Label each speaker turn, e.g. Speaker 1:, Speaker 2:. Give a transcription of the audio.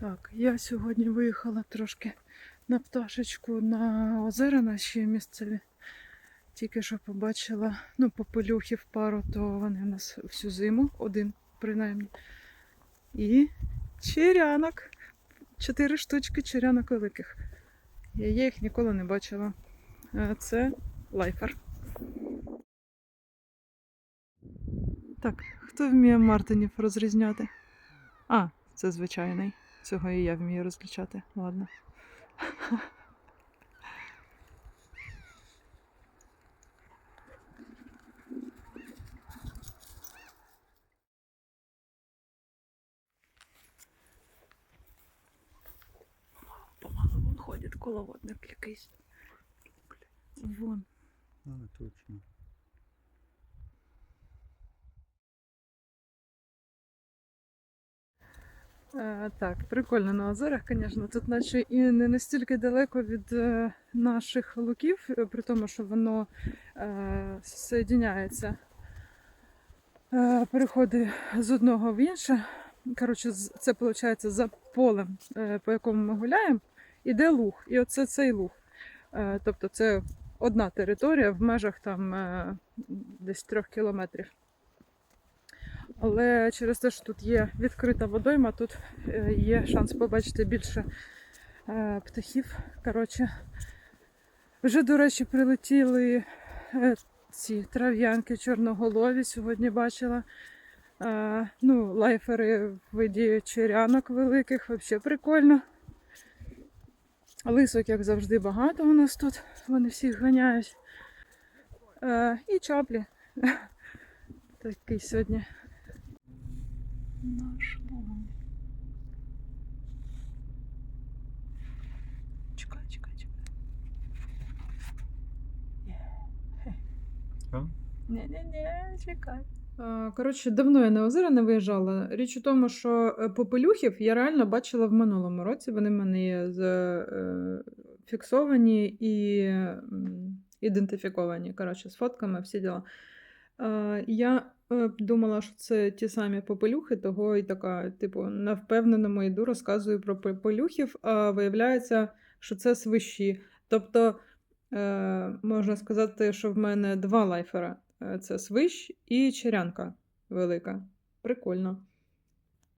Speaker 1: Так, я сьогодні виїхала трошки на пташечку на озера наші місцеві. Тільки що побачила, ну, попелюхів пару, то вони в нас всю зиму, один принаймні. І черянок. Чотири штучки черянок великих. Я їх ніколи не бачила. Е, Це лайфер. Так, хто вміє Мартинів розрізняти? А, це звичайний. Цього і я вмію розлічати. Ладно. Помалу вон ходить коловодник якийсь. Вон.
Speaker 2: А, точно.
Speaker 1: Е, так, прикольно на озерах, звісно. Тут наче і не настільки далеко від е, наших луків, е, при тому, що воно соєдиняється, переходить з одного в інше. Коротше, це виходить за полем, по якому ми гуляємо, іде луг. І оце цей луг. Тобто це одна територія в межах там десь трьох кілометрів. Але через те, що тут є відкрита водойма, тут е, є шанс побачити більше е, птахів. Коротше, вже, до речі, прилетіли е, ці трав'янки чорноголові. Сьогодні бачила. Ну, лайфери в виді черянок великих, взагалі прикольно. Лисок, як завжди, багато у нас тут. Вони всіх ганяють. І чаплі. Такий сьогодні наш лом. Чекай, чекай, чекай. Ні-ні-ні, чекай. Коротше, давно я на озера не виїжджала. Річ у тому, що е, попелюхів я реально бачила в минулому році. Вони в мене є зафіксовані і ідентифіковані. Коротше, з фотками всі діла. Я е, думала, що це ті самі попелюхи, того і така, типу, на впевненому йду, розказую про попелюхів, а виявляється, що це свищі. Тобто, е, можна сказати, що в мене два лайфера: Е, це свищ і черянка велика. Прикольно.